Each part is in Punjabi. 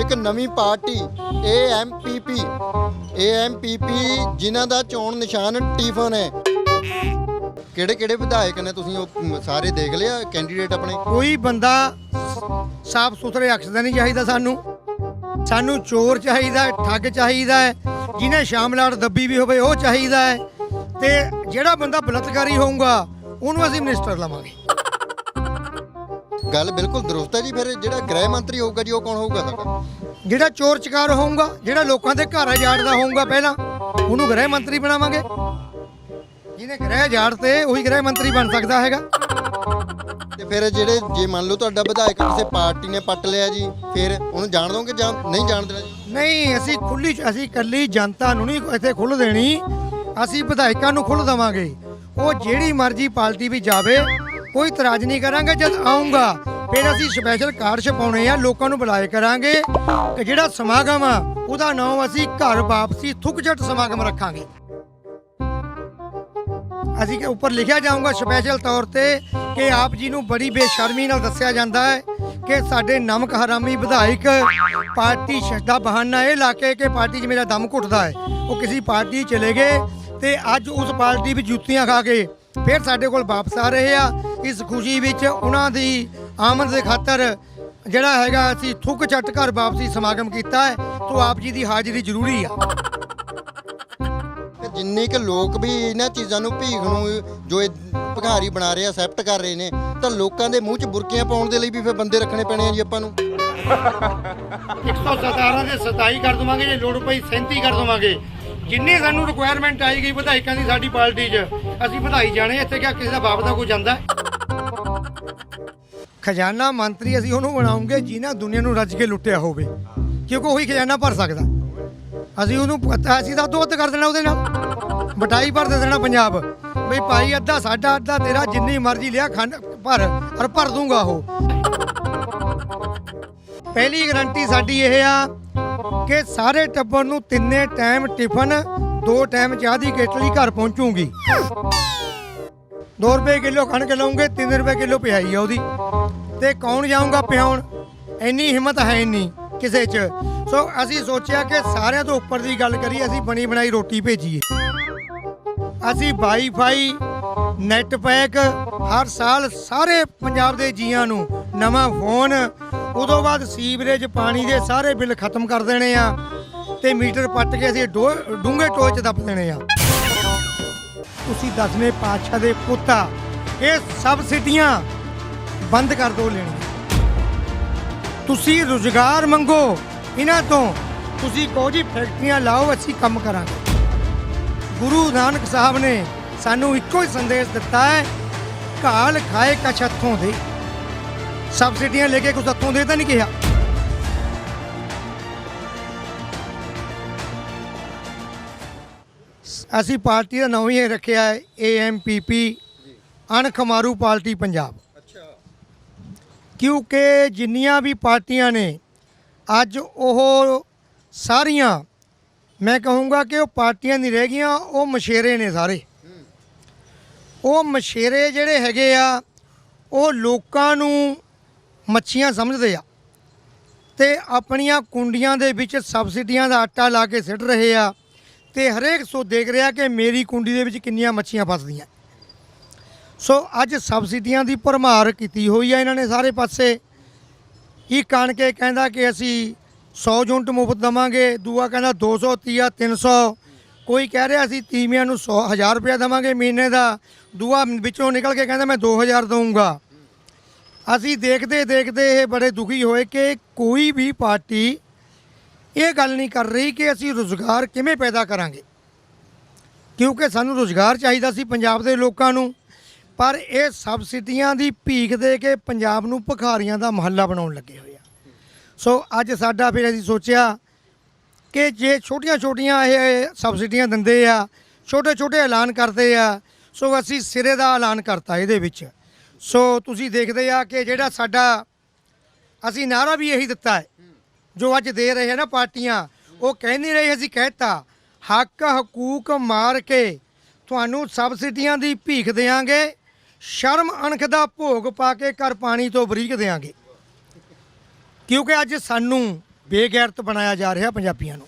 ਇੱਕ ਨਵੀਂ ਪਾਰਟੀ ਏਐਮਪੀਪੀ ਏਐਮਪੀਪੀ ਜਿਨ੍ਹਾਂ ਦਾ ਚੋਣ ਨਿਸ਼ਾਨ ਟੀਫਨ ਹੈ। ਕਿਹੜੇ ਕਿਹੜੇ ਵਿਧਾਇਕ ਨੇ ਤੁਸੀਂ ਉਹ ਸਾਰੇ ਦੇਖ ਲਿਆ ਕੈਂਡੀਡੇਟ ਆਪਣੇ? ਕੋਈ ਬੰਦਾ ਸਾਫ਼ ਸੁਥਰੇ ਅਕਸ ਦਾ ਨਹੀਂ ਚਾਹੀਦਾ ਸਾਨੂੰ। ਸਾਨੂੰ ਚੋਰ ਚਾਹੀਦਾ, ਠੱਗ ਚਾਹੀਦਾ ਹੈ। ਜਿਹਨੇ ਸ਼ਾਮਲਾਟ ਦੱਬੀ ਵੀ ਹੋਵੇ, ਉਹ ਚਾਹੀਦਾ ਹੈ। ਤੇ ਜਿਹੜਾ ਬੰਦਾ ਬਲਤਕਾਰੀ ਹੋਊਗਾ, ਉਹਨੂੰ ਅਸੀਂ ਮਿਨਿਸਟਰ ਲਵਾਂਗੇ। ਗੱਲ ਬਿਲਕੁਲ ਦਰੁਸਤ ਹੈ ਜੀ ਫਿਰ ਜਿਹੜਾ ਗ੍ਰਹਿ ਮੰਤਰੀ ਹੋਊਗਾ ਜੀ ਉਹ ਕੌਣ ਹੋਊਗਾ ਸਾਡਾ ਜਿਹੜਾ ਚੋਰ ਚਕਾਰ ਹੋਊਗਾ ਜਿਹੜਾ ਲੋਕਾਂ ਦੇ ਘਰ ਉਜਾੜਦਾ ਹੋਊਗਾ ਪਹਿਲਾਂ ਉਹਨੂੰ ਗ੍ਰਹਿ ਮੰਤਰੀ ਬਣਾਵਾਂਗੇ। ਜਿਹਨੇ ਗ੍ਰਹਿ ਉਜਾੜ ਤੇ ਉਹੀ ਗ੍ਰਹਿ ਮੰਤਰੀ ਬਣ ਸਕਦਾ ਹੈਗਾ। ਤੇ ਫਿਰ ਜਿਹੜੇ ਜੇ ਮੰਨ ਲਓ ਤੁਹਾਡਾ ਵਿਧਾਇਕ ਕਿਸੇ ਪਾਰਟੀ ਨੇ ਪੱਟ ਲਿਆ ਜੀ ਫਿਰ ਉਹਨੂੰ ਜਾਣ ਦੋਗੇ ਜਾਂ ਨਹੀਂ ਜਾਣ ਦੇਣਾ ਜੀ? ਨਹੀਂ ਅਸੀਂ ਖੁੱਲੀ ਅਸੀਂ ਇਕੱਲੀ ਜਨਤਾ ਨੂੰ ਨਹੀਂ ਇੱਥੇ ਖੁੱਲ ਦੇਣੀ। ਅਸੀਂ ਵਿਧਾਇਕਾਂ ਨੂੰ ਖੁੱਲ ਦੇਵਾਂਗੇ। ਉਹ ਜਿਹੜੀ ਮਰਜ਼ੀ ਪਾਰਟੀ ਵੀ ਜਾਵੇ ਕੋਈ ਇਤਰਾਜ਼ ਨਹੀਂ ਕਰਾਂਗੇ ਜਦ ਆਉਂਗਾ ਫਿਰ ਅਸੀਂ ਸਪੈਸ਼ਲ ਕਾਰਡ ਛਪਾਉਣੇ ਆ, ਲੋਕਾਂ ਨੂੰ ਬੁਲਾਏ ਕਰਾਂਗੇ ਕਿ ਜਿਹੜਾ ਸਮਾਗਮ ਆ, ਉਹਦਾ ਨਾਮ ਅਸੀਂ ਘਰ ਵਾਪਸੀ ਥੁੱਕਝਟ ਸਮਾਗਮ ਰੱਖਾਂਗੇ। ਅਸੀਂ ਕਿ ਉੱਪਰ ਲਿਖਿਆ ਜਾਊਗਾ ਸਪੈਸ਼ਲ ਤੌਰ ਤੇ ਕਿ ਆਪ ਜੀ ਨੂੰ ਬੜੀ ਬੇਸ਼ਰਮੀ ਨਾਲ ਦੱਸਿਆ ਜਾਂਦਾ ਹੈ ਕਿ ਸਾਡੇ ਨਮਕ ਹਰਾਮੀ ਵਿਧਾਇਕ ਪਾਰਟੀ ਸ਼- ਬਹਾਨਾ ਇਹ ਲਾ ਕੇ ਕਿ ਪਾਰਟੀ 'ਚ ਮੇਰਾ ਦਮ ਘੁੱਟਦਾ ਹੈ। ਉਹ ਕਿਸੇ ਪਾਰਟੀ ਚਲੇ ਗਏ ਤੇ ਅੱਜ ਉਸ ਪਾਰਟੀ ਵਿੱਚ ਜੁੱਤੀਆਂ ਖਾ ਕੇ ਫਿਰ ਸਾਡੇ ਕੋਲ ਵਾਪਸ ਆ ਰਹੇ ਆ। ਇਸ ਖੁਸ਼ੀ ਵਿੱਚ ਉਹਨਾਂ ਦੀ ਆਮਦ ਦੇ ਖਾਤਰ ਜਿਹੜਾ ਹੈਗਾ ਅਸੀਂ ਥੁੱਕ ਛੱਟ ਘਰ ਵਾਪਸੀ ਸਮਾਗਮ ਕੀਤਾ ਹੈ ਤੋਂ ਆਪ ਜੀ ਦੀ ਹਾਜ਼ਰੀ ਜ਼ਰੂਰੀ ਆ। ਤੇ ਜਿੰਨੇ ਕਿ ਲੋਕ ਵੀ ਇਹਨਾਂ ਚੀਜ਼ਾਂ ਨੂੰ ਭੀਖ ਨੂੰ ਜੋ ਇਹ ਭਿਖਾਰੀ ਬਣਾ ਰਹੇ ਆ ਐਕਸੈਪਟ ਕਰ ਰਹੇ ਨੇ ਤਾਂ ਲੋਕਾਂ ਦੇ ਮੂੰਹ 'ਚ ਬੁਰਕੀਆਂ ਪਾਉਣ ਦੇ ਲਈ ਵੀ ਫਿਰ ਬੰਦੇ ਰੱਖਣੇ ਪੈਣੇ ਆ ਜੀ ਆਪਾਂ ਨੂੰ। 117 ਦੇ 27 ਕਰ ਦਵਾਂਗੇ ਜੇ ਲੋੜ ਪਈ 37 ਕਰ ਦਵਾਂਗੇ। ਜਿੰਨੀ ਸਾਨੂੰ ਰਿਕੁਆਇਰਮੈਂਟ ਆਈ ਗਈ ਵਿਧਾਇਕਾਂ ਦੀ ਸਾਡੀ ਪਾਰਟੀ 'ਚ ਅਸੀਂ ਵਧਾਈ ਜਾਣੇ ਇੱਥੇ ਕਿਆ ਕਿਸੇ ਦਾ ਬਾਪ ਦਾ ਕੋਈ ਜਾਂਦਾ? ਖਜ਼ਾਨਾ ਮੰਤਰੀ ਅਸੀਂ ਉਹਨੂੰ ਬਣਾਉਂਗੇ ਜਿਨ੍ਹਾਂ ਦੁਨੀਆ ਨੂੰ ਰੱਜ ਕੇ ਲੁੱਟਿਆ ਹੋਵੇ। ਕਿਉਂਕਿ ਉਹੀ ਖਜ਼ਾਨਾ ਭਰ ਸਕਦਾ। ਅਸੀਂ ਉਹਨੂੰ ਪਤਾ ਅਸੀਂ ਤਾਂ ਅੱਧੋ ਅੱਧ ਕਰ ਦੇਣਾ ਉਹਦੇ ਨਾਲ। ਬਟਾਈ ਭਰ ਦੇ ਦੇਣਾ ਪੰਜਾਬ। ਬਈ ਭਾਈ, ਅੱਧਾ ਸਾਡਾ, ਅੱਧਾ ਤੇਰਾ, ਜਿੰਨੀ ਮਰਜ਼ੀ ਲਿਆ ਖੰਡ ਭਰ, ਔਰ ਭਰ ਦੂੰਗਾ ਉਹ। ਪਹਿਲੀ ਗਰੰਟੀ ਸਾਡੀ ਇਹ ਆ ਕਿ ਸਾਰੇ ਟੱਬਰ ਨੂੰ ਤਿੰਨੇ ਟਾਈਮ ਟਿਫਨ, ਦੋ ਟਾਈਮ ਚਾਹ ਦੀ ਕੇਟਲੀ ਘਰ ਪਹੁੰਚੂਗੀ। 2 ਰੁਪਏ ਕਿਲੋ ਕਣਕ ਲਵਾਂਗੇ 3 ਰੁਪਏ ਕਿਲੋ ਪਿਆਈ ਆ ਉਹਦੀ। ਤੇ ਕੌਣ ਜਾਊਗਾ ਪਿਆਉਣ? ਇੰਨੀ ਹਿੰਮਤ ਹੈ ਨਹੀਂ ਕਿਸੇ 'ਚ। ਸੋ ਅਸੀਂ ਸੋਚਿਆ ਕਿ ਸਾਰਿਆਂ ਤੋਂ ਉੱਪਰ ਦੀ ਗੱਲ ਕਰੀਏ, ਅਸੀਂ ਬਣੀ ਬਣਾਈ ਰੋਟੀ ਭੇਜੀਏ। ਅਸੀਂ ਵਾਈਫਾਈ ਨੈਟ ਪੈਕ ਹਰ ਸਾਲ ਸਾਰੇ ਪੰਜਾਬ ਦੇ ਜੀਆਂ ਨੂੰ ਨਵਾਂ ਫੋਨ, ਉਦੋਂ ਬਾਅਦ ਸੀਵਰੇਜ, ਪਾਣੀ ਦੇ ਸਾਰੇ ਬਿੱਲ ਖਤਮ ਕਰ ਦੇਣੇ ਆ ਤੇ ਮੀਟਰ ਪੱਟ ਕੇ ਅਸੀਂ ਡੂੰਘੇ ਟੋਚ ਦੱਬ ਦੇਣੇ ਆ। ਤੁਸੀਂ ਦਸਵੇਂ ਪਾਤਸ਼ਾਹ ਦੇ ਪੁੱਤਾ ਇਹ ਸਬਸਿਡੀਆਂ ਬੰਦ ਕਰ ਦੋ ਲੈਣੀਆਂ। ਤੁਸੀਂ ਰੁਜ਼ਗਾਰ ਮੰਗੋ, ਇਹਨਾਂ ਤੋਂ ਤੁਸੀਂ ਕਹੋ ਜੀ ਫੈਕਟਰੀਆਂ ਲਾਓ, ਅਸੀਂ ਕੰਮ ਕਰਾਂਗੇ। ਗੁਰੂ ਨਾਨਕ ਸਾਹਿਬ ਨੇ ਸਾਨੂੰ ਇੱਕੋ ਹੀ ਸੰਦੇਸ਼ ਦਿੱਤਾ ਹੈ, ਘਾਲ ਖਾਏ ਕਛ ਹੱਥੋਂ ਦੇ। ਸਬਸਿਡੀਆਂ ਲੈ ਕੇ ਕੁਛ ਹੱਥੋਂ ਦੇ ਤਾਂ ਨਹੀਂ ਕਿਹਾ। ਅਸੀਂ ਪਾਰਟੀ ਦਾ ਨਾਮ ਹੀ ਇਹ ਰੱਖਿਆ ਹੈ ਏਐਮਪੀਪੀ ਅਣਖ ਮਾਰੂ ਪਾਰਟੀ ਪੰਜਾਬ। ਅੱਛਾ ਕਿਉਂਕਿ ਜਿੰਨੀਆਂ ਵੀ ਪਾਰਟੀਆਂ ਨੇ, ਅੱਜ ਉਹ ਸਾਰੀਆਂ, ਮੈਂ ਕਹੂੰਗਾ ਕਿ ਉਹ ਪਾਰਟੀਆਂ ਨਹੀਂ ਰਹਿ ਗਈਆਂ, ਉਹ ਮਸ਼ੇਰੇ ਨੇ ਸਾਰੇ। ਉਹ ਮਸ਼ੇਰੇ ਜਿਹੜੇ ਹੈਗੇ ਆ, ਉਹ ਲੋਕਾਂ ਨੂੰ ਮੱਛੀਆਂ ਸਮਝਦੇ ਆ। ਤੇ ਆਪਣੀਆਂ ਕੁੰਡੀਆਂ ਦੇ ਵਿੱਚ ਸਬਸਿਡੀਆਂ ਦਾ ਆਟਾ ਲਾ ਕੇ ਸਿੱਟ ਰਹੇ ਆ। ਤੇ ਹਰੇਕ ਸੋ ਦੇਖ ਰਿਹਾ ਕਿ ਮੇਰੀ ਕੁੰਡੀ ਦੇ ਵਿੱਚ ਕਿੰਨੀਆਂ ਮੱਛੀਆਂ ਫਸਦੀਆਂ। ਸੋ ਅੱਜ ਸਬਸਿਡੀਆਂ ਦੀ ਭਰਮਾਰ ਕੀਤੀ ਹੋਈ ਆ ਇਹਨਾਂ ਨੇ ਸਾਰੇ ਪਾਸੇ। ਇਹ ਕਣ ਕੇ ਕਹਿੰਦਾ ਕਿ ਅਸੀਂ 100 ਯੂਨਿਟ ਮੁਫਤ ਦਵਾਂਗੇ, ਦੂਆ ਕਹਿੰਦਾ 200 ਤੀਆ 300 ਕੋਈ ਕਹਿ ਰਿਹਾ ਅਸੀਂ ਤੀਵੀਆਂ ਨੂੰ 100 1000 ਰੁਪਇਆ ਦਵਾਂਗੇ ਮਹੀਨੇ ਦਾ, ਦੂਆ ਵਿੱਚੋਂ ਨਿਕਲ ਕੇ ਕਹਿੰਦਾ ਮੈਂ 2000 ਦਊਂਗਾ। ਅਸੀਂ ਦੇਖਦੇ ਦੇਖਦੇ ਇਹ ਬੜੇ ਦੁਖੀ ਹੋਏ ਕਿ ਕੋਈ ਵੀ ਪਾਰਟੀ ਇਹ ਗੱਲ ਨਹੀਂ ਕਰ ਰਹੀ ਕਿ ਅਸੀਂ ਰੋਜ਼ਗਾਰ ਕਿਵੇਂ ਪੈਦਾ ਕਰਾਂਗੇ। ਕਿਉਂਕਿ ਸਾਨੂੰ ਰੋਜ਼ਗਾਰ ਚਾਹੀਦਾ ਸੀ ਪੰਜਾਬ ਦੇ ਲੋਕਾਂ ਨੂੰ, ਪਰ ਇਹ ਸਬਸਿਡੀਆਂ ਦੀ ਭੀਖ ਦੇ ਕੇ ਪੰਜਾਬ ਨੂੰ ਭਿਖਾਰੀਆਂ ਦਾ ਮਹੱਲਾ ਬਣਾਉਣ ਲੱਗੇ ਹੋਏ ਆ। ਸੋ ਅੱਜ ਸਾਡਾ ਫਿਰ ਅਸੀਂ ਸੋਚਿਆ ਕਿ ਜੇ ਛੋਟੀਆਂ-ਛੋਟੀਆਂ ਇਹ ਸਬਸਿਡੀਆਂ ਦਿੰਦੇ ਆ, ਛੋਟੇ-ਛੋਟੇ ਐਲਾਨ ਕਰਦੇ ਆ, ਸੋ ਅਸੀਂ ਸਿਰੇ ਦਾ ਐਲਾਨ ਕਰਤਾ ਇਹਦੇ ਵਿੱਚ। ਸੋ ਤੁਸੀਂ ਦੇਖਦੇ ਆ ਕਿ ਜਿਹੜਾ ਸਾਡਾ, ਅਸੀਂ ਨਾਰਾ ਵੀ ਇਹੀ ਦਿੱਤਾ ਹੈ ਜੋ ਅੱਜ ਦੇ ਰਹੇ ਆ ਨਾ ਪਾਰਟੀਆਂ, ਉਹ ਕਹਿ ਨਹੀਂ ਰਹੇ, ਅਸੀਂ ਕਹਿਤਾ, ਹੱਕ ਹਕੂਕ ਮਾਰ ਕੇ ਤੁਹਾਨੂੰ ਸਬਸਿਡੀਆਂ ਦੀ ਭੀਖ ਦੇਾਂਗੇ, ਸ਼ਰਮ ਅਣਖ ਦਾ ਭੋਗ ਪਾ ਕੇ ਕਰ ਪਾਣੀ ਤੋਂ ਬਰੀਕ ਦੇਾਂਗੇ। ਕਿਉਂਕਿ ਅੱਜ ਸਾਨੂੰ ਬੇਗੈਰਤ ਬਣਾਇਆ ਜਾ ਰਿਹਾ ਪੰਜਾਬੀਆਂ ਨੂੰ।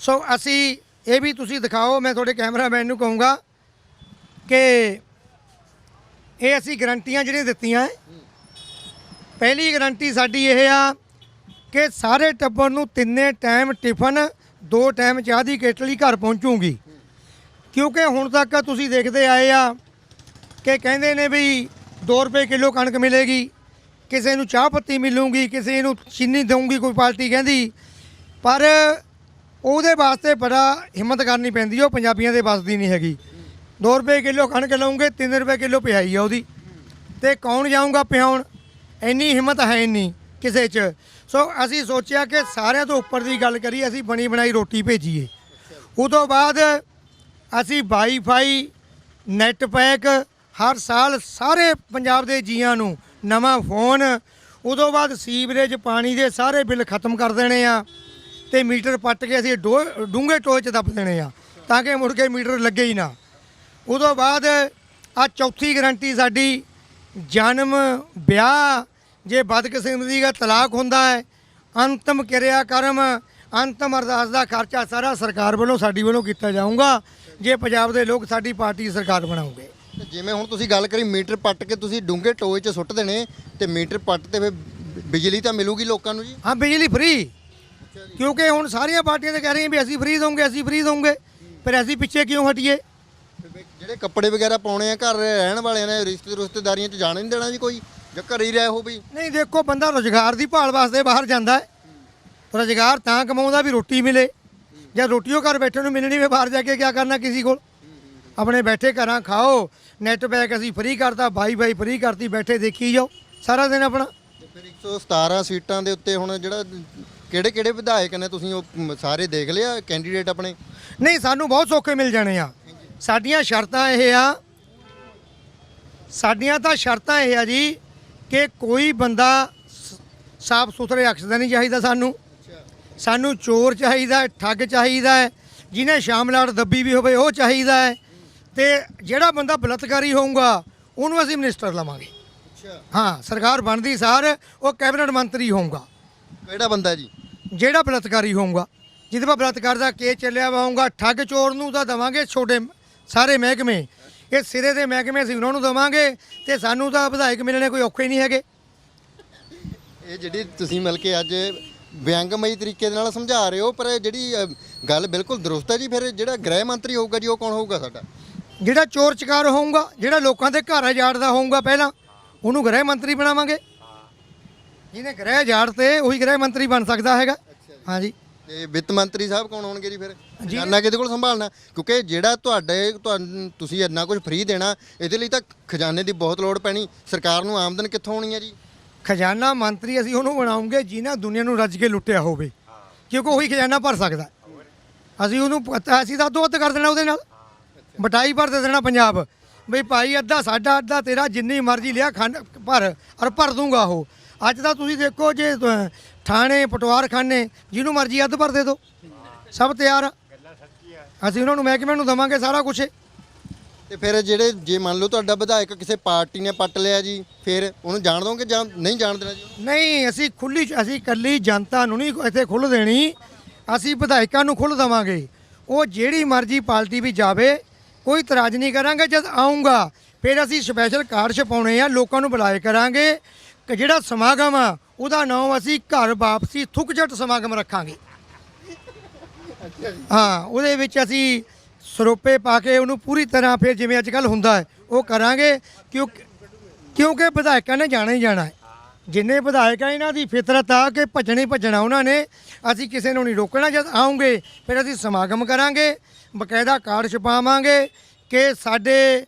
ਸੋ ਅਸੀਂ ਇਹ ਵੀ ਤੁਸੀਂ ਦਿਖਾਓ, ਮੈਂ ਤੁਹਾਡੇ ਕੈਮਰਾਮੈਨ ਨੂੰ ਕਹੂੰਗਾ ਕਿ ਇਹ ਅਸੀਂ ਗਰੰਟੀਆਂ ਜਿਹੜੀਆਂ ਦਿੱਤੀਆਂ ਪਹਿਲੀ ਗਰੰਟੀ ਸਾਡੀ ਇਹ ਆ ਕਿ ਸਾਰੇ ਟੱਬਰ ਨੂੰ ਤਿੰਨੇ ਟਾਈਮ ਟਿਫਨ, ਦੋ ਟਾਈਮ ਚਾਹ ਦੀ ਕੇਟਲੀ ਘਰ ਪਹੁੰਚੂਗੀ। ਕਿਉਂਕਿ ਹੁਣ ਤੱਕ ਤੁਸੀਂ ਦੇਖਦੇ ਆਏ ਆ ਕਿ ਕਹਿੰਦੇ ਨੇ ਵੀ 2 ਰੁਪਏ ਕਿਲੋ ਕਣਕ ਮਿਲੇਗੀ, ਕਿਸੇ ਨੂੰ ਚਾਹ ਪੱਤੀ ਮਿਲੂਗੀ, ਕਿਸੇ ਨੂੰ ਚੀਨੀ ਦਊਂਗੀ, ਕੋਈ ਪਾਰਟੀ ਕਹਿੰਦੀ। ਪਰ ਉਹਦੇ ਵਾਸਤੇ ਬੜਾ ਹਿੰਮਤ ਕਰਨੀ ਪੈਂਦੀ, ਉਹ ਪੰਜਾਬੀਆਂ ਦੇ ਵੱਸ ਦੀ ਨਹੀਂ ਹੈਗੀ। 2 ਰੁਪਏ ਕਿਲੋ ਕਣਕ ਲਵਾਂਗੇ 3 ਰੁਪਏ ਕਿਲੋ ਪਿਆਈ ਆ ਉਹਦੀ। ਤੇ ਕੌਣ ਜਾਊਗਾ ਪਿਆਉਣ? ਇੰਨੀ ਹਿੰਮਤ ਹੈ ਨਹੀਂ ਕਿਸੇ 'ਚ। ਸੋ ਅਸੀਂ ਸੋਚਿਆ ਕਿ ਸਾਰਿਆਂ ਤੋਂ ਉੱਪਰ ਦੀ ਗੱਲ ਕਰੀ ਅਸੀਂ ਬਣੀ ਬਣਾਈ ਰੋਟੀ ਭੇਜੀਏ। ਉਹ ਤੋਂ ਬਾਅਦ ਅਸੀਂ ਵਾਈਫਾਈ ਨੈਟ ਪੈਕ ਹਰ ਸਾਲ ਸਾਰੇ ਪੰਜਾਬ ਦੇ ਜੀਆਂ ਨੂੰ ਨਵਾਂ ਫੋਨ, ਉਦੋਂ ਬਾਅਦ ਸੀਵਰੇਜ, ਪਾਣੀ ਦੇ ਸਾਰੇ ਬਿੱਲ ਖਤਮ ਕਰ ਦੇਣੇ ਆ ਤੇ ਮੀਟਰ ਪੱਟ ਕੇ ਅਸੀਂ ਡੋ- ਡੂੰਘੇ ਟੋਏ 'ਚ ਦੱਬ ਦੇਣੇ ਆ ਤਾਂ ਕਿ ਮੁੜ ਕੇ ਮੀਟਰ ਲੱਗੇ ਹੀ ਨਾ। ਉਦੋਂ ਬਾਅਦ ਆ ਚੌਥੀ ਗਰੰਟੀ ਸਾਡੀ ਜਨਮ, ਵਿਆਹ ਜੇ ਬਦਕਿਸਮਤੀ ਦਾ ਤਲਾਕ ਹੁੰਦਾ ਹੈ ਅੰਤਮ ਕਿਰਿਆ ਕਰਮ ਅੰਤਮ ਅਰਦਾਸ ਦਾ ਖਰਚਾ ਸਾਰਾ ਸਰਕਾਰ ਵੱਲੋਂ ਸਾਡੀ ਵੱਲੋਂ ਕੀਤਾ ਜਾਊਗਾ ਜੇ ਪੰਜਾਬ ਦੇ ਲੋਕ ਸਾਡੀ ਪਾਰਟੀ ਦੀ ਸਰਕਾਰ ਬਣਾਉਗੇ। ਤੇ ਜਿਵੇਂ ਹੁਣ ਤੁਸੀਂ ਗੱਲ ਕਰੀ ਮੀਟਰ ਪੱਟ ਕੇ ਤੁਸੀਂ ਡੂੰਘੇ ਟੋਏ 'ਚ ਸੁੱਟ ਦੇਣੇ ਤੇ ਮੀਟਰ ਪੱਟ ਤੇ ਫਿਰ ਬਿਜਲੀ ਤਾਂ ਮਿਲੂਗੀ ਲੋਕਾਂ ਨੂੰ ਜੀ? ਹਾਂ ਬਿਜਲੀ ਫ੍ਰੀ। ਕਿਉਂਕਿ ਹੁਣ ਸਾਰੀਆਂ ਪਾਰਟੀਆਂ ਤਾਂ ਕਹਿ ਰਹੀਆਂ ਵੀ ਅਸੀਂ ਫ੍ਰੀ ਦਵਾਂਗੇ ਅਸੀਂ ਫ੍ਰੀ ਦਵਾਂਗੇ ਪਰ ਅਸੀਂ ਪਿੱਛੇ ਕਿਉਂ ਹਟੀਏ? ਜਿਹੜੇ ਕੱਪੜੇ ਵਗੈਰਾ ਪਾਉਣੇ ਆ ਘਰ ਰਹਿਣ ਵਾਲਿਆਂ ਨੇ ਰਿਸ਼ਤੇ ਰਿਸ਼ਤੇਦਾਰੀਆਂ 'ਚ ਜਾਣ ਨਹੀਂ ਦੇਣਾ ਜੀ ਕੋਈ। ਜਾਂ ਘਰੇ ਹੀ ਰਹਿ ਹੋ ਵੀ। ਨਹੀਂ ਦੇਖੋ ਬੰਦਾ ਰੋਜ਼ਗਾਰ ਦੀ ਭਾਲ ਵਾਸਤੇ ਬਾਹਰ ਜਾਂਦਾ ਹੈ। ਰੋਜ਼ਗਾਰ ਤਾਂ ਕਮਾਉਂਦਾ ਵੀ ਰੋਟੀ ਮਿਲੇ। ਜਾਂ ਰੋਟੀਓ ਘਰ ਬੈਠੇ ਨੂੰ ਮਿਲਣੀ ਵੀ ਬਾਹਰ ਜਾ ਕੇ ਕੀ ਕਰਨਾ ਕਿਸੇ ਕੋਲ? ਆਪਣੇ ਬੈਠੇ ਘਰਾਂ ਖਾਓ ਨੈਟ ਪੈਕ ਅਸੀਂ ਫ੍ਰੀ ਕਰਤਾ ਬਾਈ ਬਾਈ ਫ੍ਰੀ ਕਰਤੀ ਬੈਠੇ ਦੇਖੀ ਜਾਓ ਸਾਰਾ ਦਿਨ ਆਪਣਾ। ਤੇ ਫਿਰ 117 ਸੀਟਾਂ ਦੇ ਉੱਤੇ ਹੁਣ ਜਿਹੜਾ ਕਿਹੜੇ ਕਿਹੜੇ ਵਿਧਾਇਕ ਨੇ ਤੁਸੀਂ ਉਹ ਮ, ਸਾਰੇ ਦੇਖ ਲਿਆ ਕੈਂਡੀਡੇਟ ਆਪਣੇ? ਨਹੀਂ ਸਾਨੂੰ ਬਹੁਤ ਸੌਖੇ ਮਿਲ ਜਾਣੇ ਆ। ਸਾਡੀਆਂ ਸ਼ਰਤਾਂ ਇਹ ਆ। ਸਾਡੀਆਂ ਤਾਂ ਸ਼ਰਤਾਂ ਇਹ ਆ ਜੀ ਕਿ ਕੋਈ ਬੰਦਾ ਸਾਫ਼ ਸੁਥਰੇ ਅਕਸ ਦਾ ਨਹੀਂ ਚਾਹੀਦਾ ਸਾਨੂੰ। ਸਾਨੂੰ ਚੋਰ ਚਾਹੀਦਾ ਠੱਗ ਚਾਹੀਦਾ ਹੈ ਜਿਹਨੇ ਸ਼ਾਮਲਾਟ ਦੱਬੀ ਵੀ ਹੋਵੇ ਉਹ ਚਾਹੀਦਾ ਹੈ। ਤੇ ਜਿਹੜਾ ਬੰਦਾ ਬਲਤਕਾਰੀ ਹੋਊਗਾ ਉਹਨੂੰ ਅਸੀਂ ਮਿਨਿਸਟਰ ਲਵਾਂਗੇ। ਅੱਛਾ। ਹਾਂ ਸਰਕਾਰ ਬਣਦੀ ਸਾਰ ਉਹ ਕੈਬਨਿਟ ਮੰਤਰੀ ਹੋਊਗਾ। ਕਿਹੜਾ ਬੰਦਾ ਜੀ? ਜਿਹੜਾ ਬਲਾਤਕਾਰੀ ਹੋਊਗਾ। ਜਿਹਦੇ ਪਾ ਬਲਾਤਕਾਰ ਦਾ ਕੇਸ ਚੱਲਿਆ ਹੋਊਗਾ ਠੱਗ ਚੋਰ ਨੂੰ ਤਾਂ ਦਵਾਂਗੇ ਛੋਟੇ ਸਾਰੇ ਮਹਿਕਮੇ। ਇਹ ਸਿਰੇ ਦੇ ਮਹਿਕਮੇ ਅਸੀਂ ਉਹਨਾਂ ਨੂੰ ਦਵਾਂਗੇ ਤੇ ਸਾਨੂੰ ਤਾਂ ਵਿਧਾਇਕ ਮਿਲਣੇ ਕੋਈ ਔਖੇ ਨਹੀਂ ਹੈਗੇ। ਇਹ ਜਿਹੜੀ ਤੁਸੀਂ ਮਿਲ ਕੇ ਅੱਜ ਵਿਅੰਗਮਈ ਤਰੀਕੇ ਦੇ ਨਾਲ ਸਮਝਾ ਰਹੇ ਹੋ ਪਰ ਇਹ ਜਿਹੜੀ ਅ, ਗੱਲ ਬਿਲਕੁਲ ਦਰੁਸਤ ਹੈ ਜੀ ਫਿਰ ਜਿਹੜਾ ਗ੍ਰਹਿ ਮੰਤਰੀ ਹੋਊਗਾ ਜੀ ਉਹ ਕੌਣ ਹੋਊਗਾ ਸਾਡਾ? ਜਿਹੜਾ ਚੋਰ ਚਕਾਰ ਹੋਊਗਾ ਜਿਹੜਾ ਲੋਕਾਂ ਦੇ ਘਰ ਉਜਾੜਦਾ ਹੋਊਗਾ ਪਹਿਲਾਂ ਉਹਨੂੰ ਗ੍ਰਹਿ ਮੰਤਰੀ ਬਣਾਵਾਂਗੇ। ਜਿਹਨੇ ਗ੍ਰਹਿ ਉਜਾੜ ਤੇ ਉਹੀ ਗ੍ਰਹਿ ਮੰਤਰੀ ਬਣ ਸਕਦਾ ਹੈਗਾ। ਹਾਂਜੀ। ਤੇ ਵਿੱਤ ਮੰਤਰੀ ਸਾਹਿਬ ਕੌਣ ਹੋਣਗੇ ਜੀ ਫਿਰ? ਖਜ਼ਾਨਾ ਕਿਹਦੇ ਕੋਲ ਸੰਭਾਲਣਾ? ਕਿਉਂਕਿ ਜਿਹੜਾ ਤੁਹਾਡੇ ਤੁਹਾਨੂੰ ਤੁਸੀਂ ਇੰਨਾ ਕੁਝ ਫ੍ਰੀ ਦੇਣਾ ਇਹਦੇ ਲਈ ਤਾਂ ਖਜ਼ਾਨੇ ਦੀ ਬਹੁਤ ਲੋੜ ਪੈਣੀ। ਸਰਕਾਰ ਨੂੰ ਆਮਦਨ ਕਿੱਥੋਂ ਆਉਣੀ ਹੈ ਜੀ? ਖਜ਼ਾਨਾ ਮੰਤਰੀ ਅਸੀਂ ਉਹਨੂੰ ਬਣਾਉਂਗੇ ਜਿਹਨਾਂ ਦੁਨੀਆ ਨੂੰ ਰੱਜ ਕੇ ਲੁੱਟਿਆ ਹੋਵੇ। ਕਿਉਂਕਿ ਉਹੀ ਖਜ਼ਾਨਾ ਭਰ ਸਕਦਾ। ਅਸੀਂ ਉਹਨੂੰ ਪਤਾ ਅਸੀਂ ਤਾਂ ਅੱਧੋ ਕਰ ਦੇਣਾ ਉਹਦੇ ਨਾਲ। ਬਟਾਈ ਭਰ ਦੇ ਦੇਣਾ ਪੰਜਾਬ। ਬਈ ਭਾਈ ਅੱਧਾ ਸਾਡਾ ਅੱਧਾ ਤੇਰਾ ਜਿੰਨੀ ਮਰਜ਼ੀ ਲਿਆ ਖੰਡ ਭਰ ਔਰ ਭਰ ਦੂੰਗਾ ਉਹ। ਅੱਜ ਤਾਂ ਤੁਸੀਂ ਦੇਖੋ ਜੇ ਥਾਣੇ ਪਟਵਾਰ ਖਾਨੇ ਜਿਹਨੂੰ ਮਰਜ਼ੀ ਅੱਧ ਭਰ ਦੇ ਦਿਓ। ਸਭ ਤਿਆਰ ਆ। ਅਸੀਂ ਉਹਨਾਂ ਨੂੰ ਮਹਿਕਮੇ ਨੂੰ ਦਵਾਂਗੇ ਸਾਰਾ ਕੁਝ ਤੇ ਫਿਰ ਜਿਹੜੇ ਜੇ ਮੰਨ ਲਓ ਤੁਹਾਡਾ ਵਿਧਾਇਕ ਕਿਸੇ ਪਾਰਟੀ ਨੇ ਪੱਟ ਲਿਆ ਜੀ ਫਿਰ ਉਹਨੂੰ ਜਾਣ ਦੋਗੇ ਜਾਂ ਨਹੀਂ ਜਾਣ ਦੇਣਾ ਜੀ? ਨਹੀਂ ਅਸੀਂ ਖੁੱਲੀ ਅਸੀਂ ਕੱਲੀ ਜਨਤਾ ਨੂੰ ਨਹੀਂ ਇੱਥੇ ਖੁੱਲ ਦੇਣੀ। ਅਸੀਂ ਵਿਧਾਇਕਾਂ ਨੂੰ ਖੁੱਲ ਦੇਵਾਂਗੇ। ਉਹ ਜਿਹੜੀ ਮਰਜ਼ੀ ਪਾਰਟੀ ਵੀ ਜਾਵੇ ਕੋਈ ਇਤਰਾਜ਼ ਨਹੀਂ ਕਰਾਂਗੇ। ਜਦ ਆਉਂਗਾ ਫਿਰ ਅਸੀਂ ਸਪੈਸ਼ਲ ਕਾਰਡ ਛਪਾਉਣੇ ਆ ਲੋਕਾਂ ਨੂੰ ਬੁਲਾਏ ਕਰਾਂਗੇ। ਕਿ ਜਿਹੜਾ ਸਮਾਗਮ ਆ ਉਹਦਾ ਨਾਮ ਅਸੀਂ ਘਰ ਵਾਪਸੀ ਥੁੱਕਜਟ ਸਮਾਗਮ ਰੱਖਾਂਗੇ। ਹਾਂ, ਉਹਦੇ ਵਿੱਚ ਅਸੀਂ ਸਰੋਪੇ ਪਾ ਕੇ ਉਹਨੂੰ ਪੂਰੀ ਤਰ੍ਹਾਂ ਫਿਰ ਜਿਵੇਂ ਅੱਜ ਕੱਲ ਹੁੰਦਾ ਹੈ, ਉਹ ਕਰਾਂਗੇ, ਕਿਉਂਕਿ ਕਿਉਂਕਿ ਵਿਧਾਇਕਾਂ ਨੇ ਜਾਣਾ ਹੀ ਜਾਣਾ ਹੈ। ਜਿੰਨੇ ਵਿਧਾਇਕ ਆ ਇਹਨਾਂ ਦੀ ਫਿਤਰਤ ਆ ਕਿ ਭੱਜਣਾ ਹੀ ਭੱਜਣਾ ਉਹਨਾਂ ਨੇ, ਅਸੀਂ ਕਿਸੇ ਨੂੰ ਨਹੀਂ ਰੋਕਣਾ, ਜਦ ਆਉਂਗੇ ਫਿਰ ਅਸੀਂ ਸਮਾਗਮ ਕਰਾਂਗੇ, ਬਕਾਇਦਾ ਕਾਰਡ ਛਪਾਵਾਂਗੇ ਕਿ ਸਾਡੇ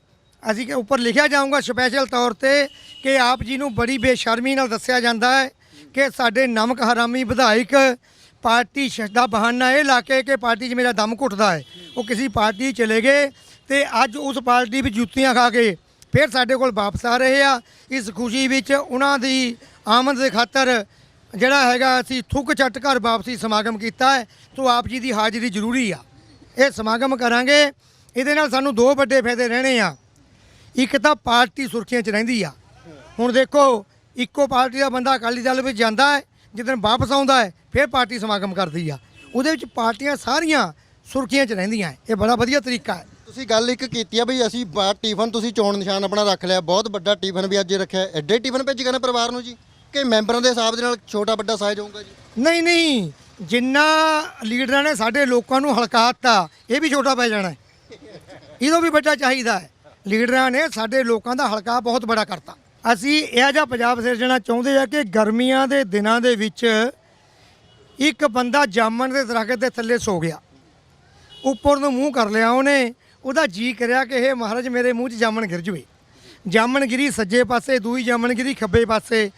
ਅਸੀਂ ਕਿ ਉੱਪਰ ਲਿਖਿਆ ਜਾਊਗਾ ਸਪੈਸ਼ਲ ਤੌਰ ਤੇ ਕਿ ਆਪ ਜੀ ਨੂੰ ਬੜੀ ਬੇਸ਼ਰਮੀ ਨਾਲ ਦੱਸਿਆ ਜਾਂਦਾ ਹੈ ਕਿ ਸਾਡੇ ਨਮਕ ਹਰਾਮੀ ਵਿਧਾਇਕ ਪਾਰਟੀ ਸ਼- ਦਾ ਬਹਾਨਾ ਇਹ ਲਾ ਕੇ ਕਿ ਪਾਰਟੀ 'ਚ ਮੇਰਾ ਦਮ ਘੁੱਟਦਾ ਹੈ। ਉਹ ਕਿਸੇ ਪਾਰਟੀ ਚਲੇ ਗਏ ਤੇ ਅੱਜ ਉਸ ਪਾਰਟੀ ਵਿੱਚ ਜੁੱਤੀਆਂ ਖਾ ਕੇ ਫਿਰ ਸਾਡੇ ਕੋਲ ਵਾਪਸ ਆ ਰਹੇ ਆ। ਇਸ ਖੁਸ਼ੀ ਵਿੱਚ ਉਹਨਾਂ ਦੀ ਆਮਦ ਦੇ ਖਾਤਰ ਜਿਹੜਾ ਹੈਗਾ ਅਸੀਂ ਥੁੱਕ ਛੱਟ ਘਰ ਵਾਪਸੀ ਸਮਾਗਮ ਕੀਤਾ ਹੈ। ਤੋਂ ਆਪ ਜੀ ਦੀ ਹਾਜ਼ਰੀ ਜ਼ਰੂਰੀ ਆ। ਇਹ ਸਮਾਗਮ ਕਰਾਂਗੇ। ਇਹਦੇ ਨਾਲ ਸਾਨੂੰ ਦੋ ਵੱਡੇ ਫਾਇਦੇ ਰਹਿਣੇ ਆ। ਇੱਕ ਤਾਂ ਪਾਰਟੀ ਸੁਰਖੀਆਂ 'ਚ ਰਹਿੰਦੀ ਆ। ਹੁਣ ਦੇਖੋ ਇੱਕੋ ਪਾਰਟੀ ਦਾ ਬੰਦਾ ਅਕਾਲੀ ਦਲ ਵਿੱਚ ਜਾਂਦਾ ਹੈ ਜਿੱਦਣ ਵਾਪਸ ਆਉਂਦਾ ਹੈ ਫਿਰ ਪਾਰਟੀ ਸਮਾਗਮ ਕਰਦੀ ਆ। ਉਹਦੇ ਵਿੱਚ ਪਾਰਟੀਆਂ ਸਾਰੀਆਂ ਸੁਰਖੀਆਂ 'ਚ ਰਹਿੰਦੀਆਂ। ਇਹ ਬੜਾ ਵਧੀਆ ਤਰੀਕਾ ਹੈ। ਤੁਸੀਂ ਗੱਲ ਇੱਕ ਕੀਤੀ ਆ ਬਈ ਅਸੀਂ ਬਾ ਟਿਫਨ ਤੁਸੀਂ ਚੋਣ ਨਿਸ਼ਾਨ ਆਪਣਾ ਰੱਖ ਲਿਆ ਬਹੁਤ ਵੱਡਾ ਟਿਫਨ ਵੀ ਅੱਜ ਰੱਖਿਆ। ਐਡੇ ਟਿਫਨ ਭੇਜ ਗਏ ਨੇ ਪਰਿਵਾਰ ਨੂੰ ਜੀ? ਕਿ ਮੈਂਬਰਾਂ ਦੇ ਹਿਸਾਬ ਦੇ ਨਾਲ ਛੋਟਾ ਵੱਡਾ ਸਾਈਜ਼ ਹੋਊਗਾ ਜੀ? ਨਹੀਂ ਨਹੀਂ। ਜਿੰਨਾ ਲੀਡਰਾਂ ਨੇ ਸਾਡੇ ਲੋਕਾਂ ਨੂੰ ਹਲਕਾਤਾ ਇਹ ਵੀ ਛੋਟਾ ਪੈ ਜਾਣਾ ਇਹਦੋਂ ਵੀ ਵੱਡਾ ਚਾਹੀਦਾ ਹੈ। ਲੀਡਰਾਂ ਨੇ ਸਾਡੇ ਲੋਕਾਂ ਦਾ ਹਲਕਾ ਬਹੁਤ ਬੜਾ ਕਰਤਾ। ਅਸੀਂ ਇਹ ਜਿਹਾ ਪੰਜਾਬ ਸਿਰਜਣਾ ਚਾਹੁੰਦੇ ਆ ਕਿ ਗਰਮੀਆਂ ਦੇ ਦਿਨਾਂ ਦੇ ਵਿੱਚ ਇੱਕ ਬੰਦਾ ਜਾਮਣ ਦੇ ਦਰਖਤ ਦੇ ਥੱਲੇ ਸੋ ਗਿਆ। ਉੱਪਰ ਨੂੰ ਮੂੰਹ ਕਰ ਲਿਆ ਉਹਨੇ, ਉਹਦਾ ਜੀ ਕਰਿਆ ਕਿ ਇਹ ਮਹਾਰਾਜ ਮੇਰੇ ਮੂੰਹ 'ਚ ਜਾਮਣ ਗਿਰ ਜਵੇ। ਜਾਮਣ ਗਿਰੀ ਸੱਜੇ ਪਾਸੇ, ਦੂਈ ਜਾਮਣ ਗਿਰੀ ਖੱਬੇ ਪਾਸੇ।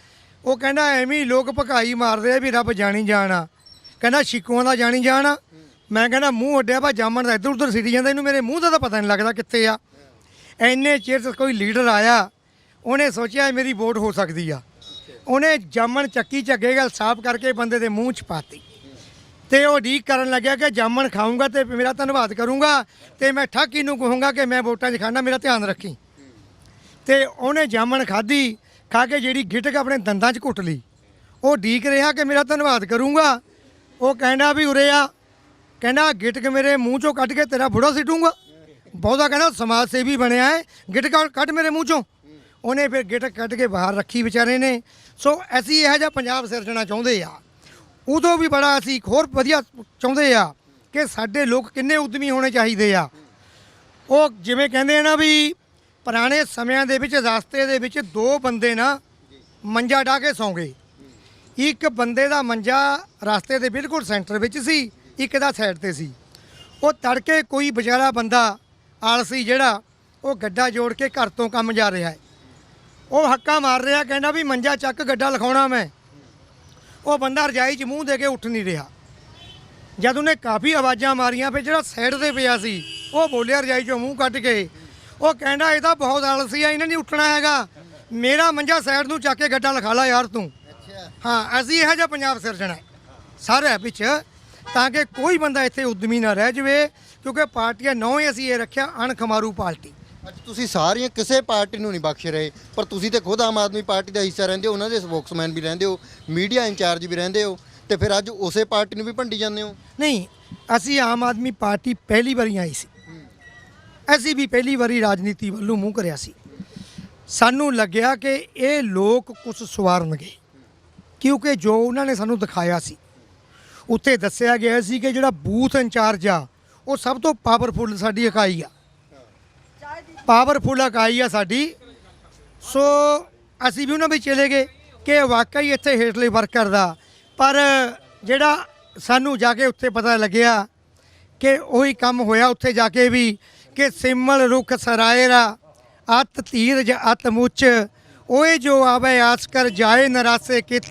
ਉਹ ਕਹਿੰਦਾ ਐਵੇਂ ਲੋਕ ਭਕਾਈ ਮਾਰਦੇ ਆ ਵੀ ਰੱਬ ਜਾਣੀ ਜਾਣਾ ਕਹਿੰਦਾ ਸ਼ਿਕੂਆਂ ਦਾ ਜਾਣੀ ਜਾਣਾ ਮੈਂ ਕਹਿੰਦਾ ਮੂੰਹ ਅੱਡਿਆ ਵਾ, ਜਾਮਣ ਦਾ ਇੱਧਰ ਉੱਧਰ ਸਿੱਟੀ ਜਾਂਦਾ, ਇਹਨੂੰ ਮੇਰੇ ਮੂੰਹ ਦਾ ਤਾਂ ਪਤਾ ਨਹੀਂ ਲੱਗਦਾ ਕਿੱਥੇ ਆ। ਐਨੇ ਚਿਰ 'ਚ ਕੋਈ ਲੀਡਰ ਆਇਆ, ਉਹਨੇ ਸੋਚਿਆ ਮੇਰੀ ਵੋਟ ਹੋ ਸਕਦੀ ਆ। ਉਹਨੇ ਜਾਮਣ ਚੱਕੀ ਝੱਗੇ ਗੱਲ ਸਾਫ਼ ਕਰਕੇ ਬੰਦੇ ਦੇ ਮੂੰਹ 'ਚ ਪਾਤੀ। ਤੇ ਉਹ ਡੀਕ ਕਰਨ ਲੱਗਿਆ ਕਿ ਜਾਮਣ ਖਾਊਂਗਾ ਤੇ ਮੇਰਾ ਧੰਨਵਾਦ ਕਰੂੰਗਾ ਤੇ ਮੈਂ ਠਾਕੀ ਨੂੰ ਕਹੂੰਗਾ ਕਿ ਮੈਂ ਵੋਟਾਂ 'ਚ ਖਾਣਾ, ਮੇਰਾ ਧਿਆਨ ਰੱਖੀ। ਤੇ ਉਹਨੇ ਜਾਮਣ ਖਾਧੀ, ਖਾ ਕੇ ਜਿਹੜੀ ਗਿਟਕ ਆਪਣੇ ਦੰਦਾਂ 'ਚ ਘੁੱਟ ਲਈ। ਉਹ ਡੀਕ ਰਿਹਾ ਕਿ ਮੇਰਾ ਧੰਨਵਾਦ ਕਰੂੰਗਾ। ਉਹ ਕਹਿੰਦਾ ਵੀ ਉਰੇ ਆ। ਕਹਿੰਦਾ ਗਿਟਕ ਮੇਰੇ ਮੂੰਹ 'ਚੋਂ ਕੱਢ ਕੇ ਤੇਰਾ ਬੁੜਾ ਸਿੱਟੂਗਾ। ਬਹੁਤਾ ਕਹਿੰਦਾ ਸਮਾਜ ਸੇਵੀ ਬਣਿਆ ਹੈ। ਗਿਟਕ ਕੱਢ ਮੇਰੇ ਮੂੰਹ 'ਚੋਂ। ਉਹਨੇ ਫਿਰ ਗਿੱਟ ਕੱਢ ਕੇ ਬਾਹਰ ਰੱਖੀ ਵਿਚਾਰੇ ਨੇ। ਸੋ ਅਸੀਂ ਇਹੋ ਜਿਹਾ ਪੰਜਾਬ ਸਿਰਜਣਾ ਚਾਹੁੰਦੇ ਆ। ਉਦੋਂ ਵੀ ਬੜਾ ਅਸੀਂ ਇੱਕ ਹੋਰ ਵਧੀਆ ਚਾਹੁੰਦੇ ਆ ਕਿ ਸਾਡੇ ਲੋਕ ਕਿੰਨੇ ਉਦਮੀ ਹੋਣੇ ਚਾਹੀਦੇ ਆ। ਉਹ ਜਿਵੇਂ ਕਹਿੰਦੇ ਆ ਨਾ ਵੀ ਪੁਰਾਣੇ ਸਮਿਆਂ ਦੇ ਵਿੱਚ, ਰਸਤੇ ਦੇ ਵਿੱਚ ਦੋ ਬੰਦੇ ਨਾ ਮੰਜਾ ਢਾ ਕੇ ਸੌਂ ਗਏ। ਇੱਕ ਬੰਦੇ ਦਾ ਮੰਜਾ ਰਸਤੇ ਦੇ ਬਿਲਕੁਲ ਸੈਂਟਰ ਵਿੱਚ ਸੀ, ਇੱਕ ਦਾ ਸਾਈਡ ਤੇ ਸੀ। ਉਹ ਤੜਕੇ ਕੋਈ ਵਿਚਾਰਾ ਬੰਦਾ ਆਲਸੀ ਜਿਹੜਾ ਉਹ ਗੱਡਾ ਜੋੜ ਕੇ ਘਰ ਤੋਂ ਕੰਮ ਜਾ ਰਿਹਾ ਹੈ। ਉਹ ਹੱਕਾ ਮਾਰ ਰਿਹਾ ਕਹਿੰਦਾ ਵੀ ਮੰਜਾ ਚੱਕ ਗੱਡਾ ਲਿਖਾਉਣਾ ਮੈਂ। ਉਹ ਬੰਦਾ ਰਜਾਈ 'ਚ ਮੂੰਹ ਦੇ ਕੇ ਉੱਠ ਨਹੀਂ ਰਿਹਾ। ਜਦ ਉਹਨੇ ਕਾਫੀ ਆਵਾਜ਼ਾਂ ਮਾਰੀਆਂ ਫਿਰ ਜਿਹੜਾ ਸਾਈਡ ਤੇ ਪਿਆ ਸੀ ਉਹ ਬੋਲਿਆ ਰਜਾਈ 'ਚੋਂ ਮੂੰਹ ਕੱਢ ਕੇ। ਉਹ ਕਹਿੰਦਾ ਇਹ ਤਾਂ ਬਹੁਤ ਆਲਸੀ ਆ ਇਹਨਾਂ ਨੇ ਉੱਠਣਾ ਹੈਗਾ। ਮੇਰਾ ਮੰਜਾ ਸਾਈਡ ਨੂੰ ਚੱਕ ਕੇ ਗੱਡਾ ਲਿਖਾ ਲਾ ਯਾਰ ਤੂੰ। ਹਾਂ ਅਸੀਂ ਇਹੋ ਜਿਹਾ ਪੰਜਾਬ ਸਿਰਜਣਾ ਹੈ। ਸਾਰੇ ਵਿੱਚ ਤਾਂ ਕਿ ਕੋਈ ਬੰਦਾ ਇੱਥੇ ਉਦਮੀ ਨਾ ਰਹਿ ਜਾਵੇ। ਕਿਉਂਕਿ ਪਾਰਟੀਆਂ ਨੌ ਹੀ ਅਸੀਂ ਇਹ ਰੱਖਿਆ ਅਣਖਮਾਰੂ ਪਾਰਟੀ। ਅੱਜ ਤੁਸੀਂ ਸਾਰੀਆਂ ਕਿਸੇ ਪਾਰਟੀ ਨੂੰ ਨਹੀਂ ਬਖਸ਼ ਰਹੇ ਪਰ ਤੁਸੀਂ ਤੇ ਖੁਦ ਆਮ ਆਦਮੀ ਪਾਰਟੀ ਦਾ ਹਿੱਸਾ ਰਹਿੰਦੇ ਹੋ ਉਹਨਾਂ ਦੇ ਸਪੋਕਸਮੈਨ ਵੀ ਰਹਿੰਦੇ ਹੋ ਮੀਡੀਆ ਇੰਚਾਰਜ ਵੀ ਰਹਿੰਦੇ ਹੋ ਤੇ ਫਿਰ ਅੱਜ ਉਸੇ ਪਾਰਟੀ ਨੂੰ ਵੀ ਭੰਡੀ ਜਾਂਦੇ ਹੋ? ਨਹੀਂ ਅਸੀਂ ਆਮ ਆਦਮੀ ਪਾਰਟੀ ਪਹਿਲੀ ਵਾਰੀ ਆਈ ਸੀ। ਅਸੀਂ ਵੀ ਪਹਿਲੀ ਵਾਰੀ ਰਾਜਨੀਤੀ ਵੱਲੋਂ ਮੂੰਹ ਕਰਿਆ ਸੀ। ਸਾਨੂੰ ਲੱਗਿਆ ਕਿ ਇਹ ਲੋਕ ਕੁਝ ਸਵਾਰਨਗੇ ਕਿਉਂਕਿ ਜੋ ਉਹਨਾਂ ਨੇ ਸਾਨੂੰ ਦਿਖਾਇਆ ਸੀ ਉੱਥੇ ਦੱਸਿਆ ਗਿਆ ਸੀ ਕਿ ਜਿਹੜਾ ਬੂਥ ਇੰਚਾਰਜ ਆ ਉਹ ਸਭ ਤੋਂ ਪਾਵਰਫੁੱਲ ਸਾਡੀ ਇਕਾਈ ਆ। ਪਾਵਰਫੁੱਲ ਇਕਾਈ ਆ ਸਾਡੀ। ਸੋ ਅਸੀਂ ਵੀ ਉਹਨਾਂ ਵਿੱਚ ਚਲੇ ਗਏ ਕਿ ਵਾਕਈ ਇੱਥੇ ਹੇਠਲੇ ਵਰਕਰ ਦਾ। ਪਰ ਜਿਹੜਾ ਸਾਨੂੰ ਜਾ ਕੇ ਉੱਥੇ ਪਤਾ ਲੱਗਿਆ ਕਿ ਉਹੀ ਕੰਮ ਹੋਇਆ, ਉੱਥੇ ਜਾ ਕੇ ਵੀ ਕਿ ਸਿਮਲ ਰੁਖ ਸਰਾਇਰਾ ਅਤ ਧੀਰਜ ਅਤ ਮੁੱਚ, ਓਏ ਜੋ ਆਵੇ ਆਸ ਕਰ ਜਾਏ ਨਰਾਸੇ ਕਿਤ,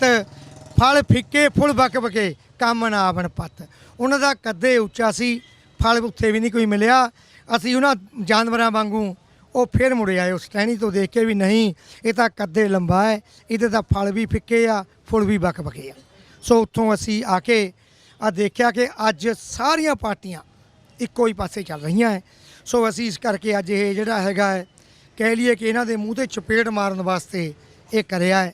ਫਲ ਫਿੱਕੇ ਫੁੱਲ ਬਕ ਬਕੇ, ਕੰਮ ਨਾ ਆਵਣ ਪਤ। ਉਹਨਾਂ ਦਾ ਕੱਦੇ ਉੱਚਾ ਸੀ। ਫਲ ਉੱਥੇ ਵੀ ਨਹੀਂ ਕੋਈ ਮਿਲਿਆ। ਅਸੀਂ ਉਹਨਾਂ ਜਾਨਵਰਾਂ ਵਾਂਗੂ ਉਹ ਫਿਰ ਮੁੜੇ ਆਏ ਉਸ ਟਹਿਣੀ ਤੋਂ ਦੇਖ ਕੇ ਵੀ ਨਹੀਂ, ਇਹ ਤਾਂ ਕੱਦੇ ਲੰਬਾ ਹੈ, ਇਹਦੇ ਤਾਂ ਫਲ ਵੀ ਫਿੱਕੇ ਆ, ਫੁੱਲ ਵੀ ਬਕ ਬਕੇ ਆ। ਸੋ ਉੱਥੋਂ ਅਸੀਂ ਆ ਕੇ ਆ ਦੇਖਿਆ ਕਿ ਅੱਜ ਸਾਰੀਆਂ ਪਾਰਟੀਆਂ ਇੱਕੋ ਹੀ ਪਾਸੇ ਚੱਲ ਰਹੀਆਂ ਹੈ। ਸੋ ਅਸੀਂ ਇਸ ਕਰਕੇ ਅੱਜ ਇਹ ਜਿਹੜਾ ਹੈਗਾ ਹੈ, ਕਹਿ ਲਈਏ ਕਿ ਇਹਨਾਂ ਦੇ ਮੂੰਹ ਤੇ ਚਪੇੜ ਮਾਰਨ ਵਾਸਤੇ ਇਹ ਕਰਿਆ ਹੈ।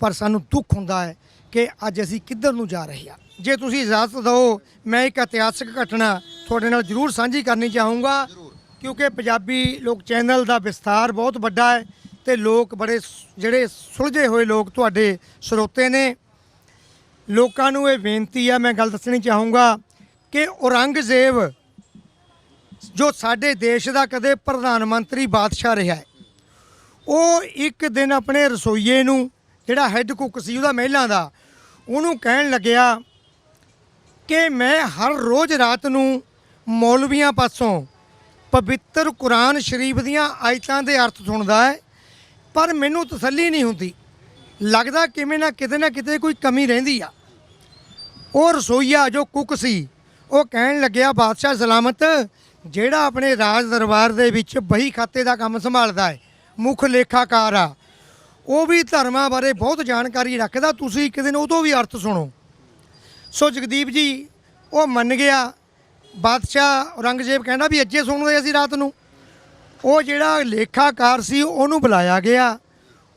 ਪਰ ਸਾਨੂੰ ਦੁੱਖ ਹੁੰਦਾ ਹੈ ਕਿ ਅੱਜ ਅਸੀਂ ਕਿੱਧਰ ਨੂੰ ਜਾ ਰਹੇ ਹਾਂ। ਜੇ ਤੁਸੀਂ ਇਜਾਜ਼ਤ ਦਿਓ, ਮੈਂ ਇੱਕ ਇਤਿਹਾਸਕ ਘਟਨਾ ਤੁਹਾਡੇ ਨਾਲ ਜ਼ਰੂਰ ਸਾਂਝੀ ਕਰਨੀ ਚਾਹੂੰਗਾ ਕਿਉਂਕਿ ਪੰਜਾਬੀ ਲੋਕ ਚੈਨਲ ਦਾ ਵਿਸਥਾਰ ਬਹੁਤ ਵੱਡਾ ਹੈ ਤੇ ਲੋਕ ਬੜੇ ਜਿਹੜੇ ਸੁਲਝੇ ਹੋਏ ਲੋਕ ਤੁਹਾਡੇ ਸਰੋਤੇ ਨੇ। ਲੋਕਾਂ ਨੂੰ ਇਹ ਬੇਨਤੀ ਆ ਮੈਂ ਗੱਲ ਦੱਸਣੀ ਚਾਹੂੰਗਾ ਕਿ ਔਰੰਗਜ਼ੇਬ ਜੋ ਸਾਡੇ ਦੇਸ਼ ਦਾ ਕਦੇ ਪ੍ਰਧਾਨ ਮੰਤਰੀ ਬਾਦਸ਼ਾਹ ਰਿਹਾ ਹੈ ਉਹ ਇੱਕ ਦਿਨ ਆਪਣੇ ਰਸੋਈਏ ਨੂੰ ਜਿਹੜਾ ਹੈੱਡ ਕੁੱਕ ਸੀ ਉਹਦਾ ਮਹਿਲਾਂ ਦਾ ਉਹਨੂੰ ਕਹਿਣ ਲੱਗਿਆ ਕਿ ਮੈਂ ਹਰ ਰੋਜ਼ ਰਾਤ ਨੂੰ ਮੌਲਵੀਆਂ ਪਾਸੋਂ ਪਵਿੱਤਰ ਕੁਰਾਨ ਸ਼ਰੀਫ ਦੀਆਂ ਆਇਤਾਂ ਦੇ ਅਰਥ ਸੁਣਦਾ ਹੈ, ਪਰ ਮੈਨੂੰ ਤਸੱਲੀ ਨਹੀਂ ਹੁੰਦੀ। ਲੱਗਦਾ ਕਿਵੇਂ ਨਾ ਕਿਤੇ ਨਾ ਕਿਤੇ ਕੋਈ ਕਮੀ ਰਹਿੰਦੀ ਆ। ਉਹ ਰਸੋਈਆ ਜੋ ਕੁੱਕ ਸੀ, ਉਹ ਕਹਿਣ ਲੱਗਿਆ, ਬਾਦਸ਼ਾਹ ਸਲਾਮਤ, ਜਿਹੜਾ ਆਪਣੇ ਰਾਜ ਦਰਬਾਰ ਦੇ ਵਿੱਚ ਬਹੀ ਖਾਤੇ ਦਾ ਕੰਮ ਸੰਭਾਲਦਾ ਹੈ, ਮੁੱਖ ਲੇਖਾਕਾਰ ਆ, ਉਹ ਵੀ ਧਰਮਾਂ ਬਾਰੇ ਬਹੁਤ ਜਾਣਕਾਰੀ ਰੱਖਦਾ, ਤੁਸੀਂ ਇੱਕ ਦਿਨ ਉਹ ਤੋਂ ਵੀ ਅਰਥ ਸੁਣੋ। ਸੋ ਜਗਦੀਪ ਜੀ, ਉਹ ਮੰਨ ਗਿਆ ਬਾਦਸ਼ਾਹ ਔਰੰਗਜ਼ੇਬ ਕਹਿੰਦਾ ਵੀ ਅੱਜੇ ਸੁਣਦੇ ਅਸੀਂ ਰਾਤ ਨੂੰ। ਉਹ ਜਿਹੜਾ ਲੇਖਾਕਾਰ ਸੀ, ਉਹਨੂੰ ਬੁਲਾਇਆ ਗਿਆ।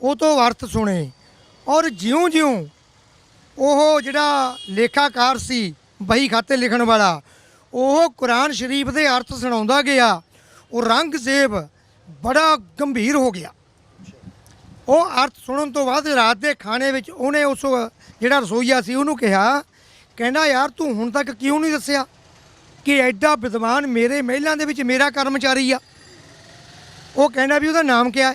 ਉਹ ਤੋਂ ਅਰਥ ਸੁਣੇ। ਔਰ ਜਿਉਂ-ਜਿਉਂ ਉਹ ਜਿਹੜਾ ਲੇਖਾਕਾਰ ਸੀ, ਬਹੀ ਖਾਤੇ ਲਿਖਣ ਵਾਲਾ, ਉਹ ਕੁਰਾਨ ਸ਼ਰੀਫ ਦੇ ਅਰਥ ਸੁਣਾਉਂਦਾ ਗਿਆ। ਉਹ ਰੰਗਜ਼ੇਬ ਬੜਾ ਗੰਭੀਰ ਹੋ ਗਿਆ। ਉਹ ਅਰਥ ਸੁਣਨ ਤੋਂ ਬਾਅਦ ਰਾਤ ਦੇ ਖਾਣੇ ਵਿੱਚ ਉਹਨੇ ਉਸ ਜਿਹੜਾ ਰਸੋਈਆ ਸੀ, ਉਹਨੂੰ ਕਿਹਾ, ਕਹਿੰਦਾ, ਯਾਰ, ਤੂੰ ਹੁਣ ਤੱਕ ਕਿਉਂ ਨਹੀਂ ਦੱਸਿਆ? ਕਿ ਐਡਾ ਵਿਦਵਾਨ ਮੇਰੇ ਮਹਿਲਾਂ ਦੇ ਵਿੱਚ ਮੇਰਾ ਕਰਮਚਾਰੀ ਆ। ਉਹ ਕਹਿੰਦਾ ਵੀ ਉਹਦਾ ਨਾਮ ਕੀ ਹੈ?